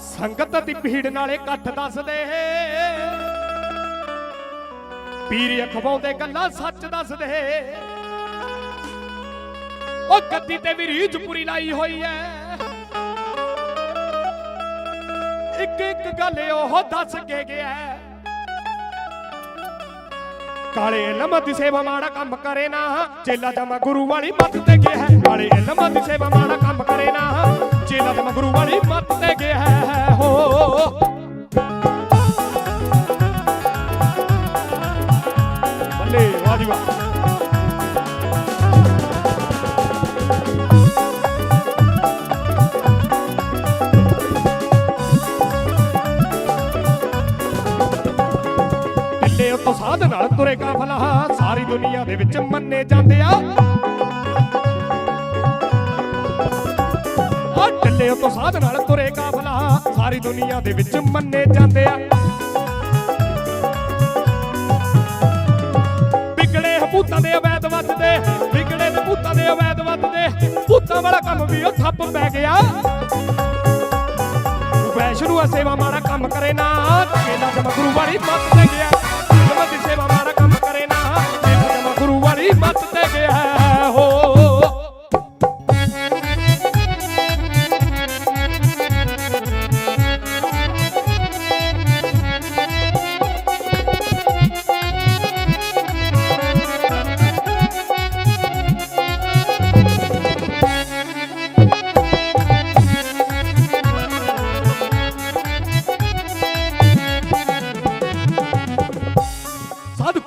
ਸੰਗਤ ਦੀ ਭੀੜ ਨਾਲੇ ਇਕੱਠ ਦੱਸਦੇ ਪੀਰ ਅਖਵਾਉਂਦੇ ਗੱਲਾਂ ਸੱਚ ਦੱਸਦੇ ਉਹ ਗੱਦੀ ਤੇ ਵੀ ਰੀਝ ਪੂਰੀ ਲਾਈ ਹੋਈ ਐ ਇੱਕ ਇੱਕ ਗੱਲ ਉਹ ਦੱਸ ਕੇ ਗਿਆ ਕਾਲੇ ਇਲਮ ਦੀ ਸੇਵਾ ਮਾੜਾ ਕੰਮ ਕਰੇ ਨਾ। ਚੇਲਾ ਜਮਾ ਗੁਰੂ ਵਾਲੀ ਮੱਤ ਤੇ ਗਿਆ ਕਾਲੇ ਇਲਮ ਦੀ ਸੇਵਾ ਮਾੜਾ ਕੰਮ ਕਰੇ ਜੀ ਵਾਹ ਢਿੱਲੇ ਉੱਤੋਂ ਸਾਧ ਨਾਲ ਤੁਰੇ ਕਾਫਲਾ ਸਾਰੀ ਦੁਨੀਆ ਦੇ ਵਿੱਚ ਮੰਨੇ ਜਾਂਦੇ ਆ ਆ ਢਿੱਲੇ ਉੱਤੋਂ ਸਾਧ ਨਾਲ ਤੁਰੇ ਕਾਫਲਾ ਸਾਰੀ ਦੁਨੀਆ ਦੇ ਵਿੱਚ ਮੰਨੇ ਜਾਂਦੇ ਆ ਦੇ ਭੂਤਾਂ ਵਾਲਾ ਕੰਮ ਵੀ ਉਹ ਥੱਪ ਪੈ ਗਿਆ। ਵੈਸ਼ਨੂ ਆ ਸੇਵਾ ਮਾੜਾ ਕੰਮ ਕਰੇ ਨਾ ਕੇਲਾ ਜਮਾ ਗੁਰੂ ਵਾਲੀ ਮੱਤ।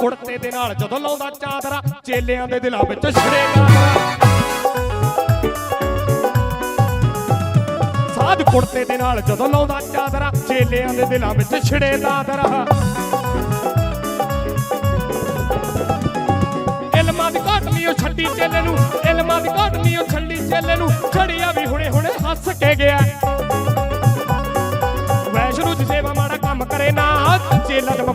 ਕੁੜਤੇ ਦੇ ਨਾਲ ਜਦੋਂ ਲਾਉਂਦਾ ਚਾਦਰਾ, ਚੇਲਿਆਂ ਦੇ ਦਿਲਾਂ ਵਿੱਚ ਛੜੇਗਾ। ਸਾਧ ਕੁੜਤੇ ਦੇ ਨਾਲ ਜਦੋਂ ਲਾਉਂਦਾ ਚਾਦਰਾ, ਚੇਲਿਆਂ ਦੇ ਦਿਲਾਂ ਵਿੱਚ ਛੜੇ ਦਾਦਰਾ ਇਲਮਾਂ ਦੀ ਘਾਟ ਨਹੀਂ ਉਹ ਛੱਡੀ ਚੇਲੇ ਨੂੰ, ਇਲਮਾਂ ਦੀ ਘਾਟ ਨਹੀਂ ਉਹ ਛੱਡੀ ਚੇਲੇ ਨੂੰ, ਛੜਿਆ ਵੀ ਹੁਣੇ ਹੁਣੇ ਹੱਸ ਕੇ ਗਿਆ। ਵੈਸ਼ਨੂ ਦੀ ਸੇਵਾ ਮਾੜਾ ਕੰਮ ਕਰੇ ਨਾ, ਚੇਲਾ ਜਮ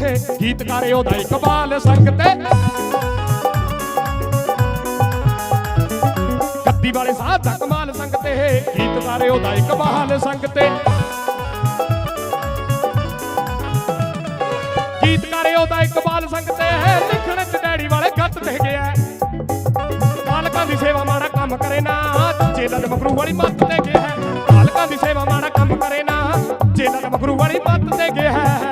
ਕਮਾਲ ਸੰਗਤ ਗੀਤਕਾਰੇ ਉਹਦਾ ਇਕਬਾਲ ਸੰਗਤ ਗੱਦੀ ਵਾਲੇ ਸਾਧ ਦਾ ਕਮਾਲ ਸੰਗਤ ਹੈ। ਗੀਤਕਾਰੇ ਉਹਦਾ ਇਕਬਾਲ ਸੰਗਤ ਹੈ। ਗੀਤਕਾਰੇ ਉਹਦਾ ਇਕਬਾਲ ਸੰਗਤ ਹੈ। ਲਿਖਣ ਚ ਡੈਡੀ ਵਾਲੇ ਗੱਤ ਦੇ ਗਿਆ ਹੈ। ਮਾਲਕਾਂ ਦੀ ਸੇਵਾ ਮਾੜਾ ਕੰਮ ਕਰੇ ਨਾ ਚੇਲਾ ਦੇ ਮਗਰੂ ਵਾਲੀ ਮੱਤ ਤੇ ਗਿਆ ਹੈ। ਮਾਲਕਾਂ ਦੀ ਸੇਵਾ ਮਾੜਾ ਕੰਮ ਕਰੇ ਨਾ ਚੇਲਾ ਦੇ ਮਗਰੂ ਵਾਲੀ ਮੱਤ ਤੇ ਗਿਆ ਹੈ।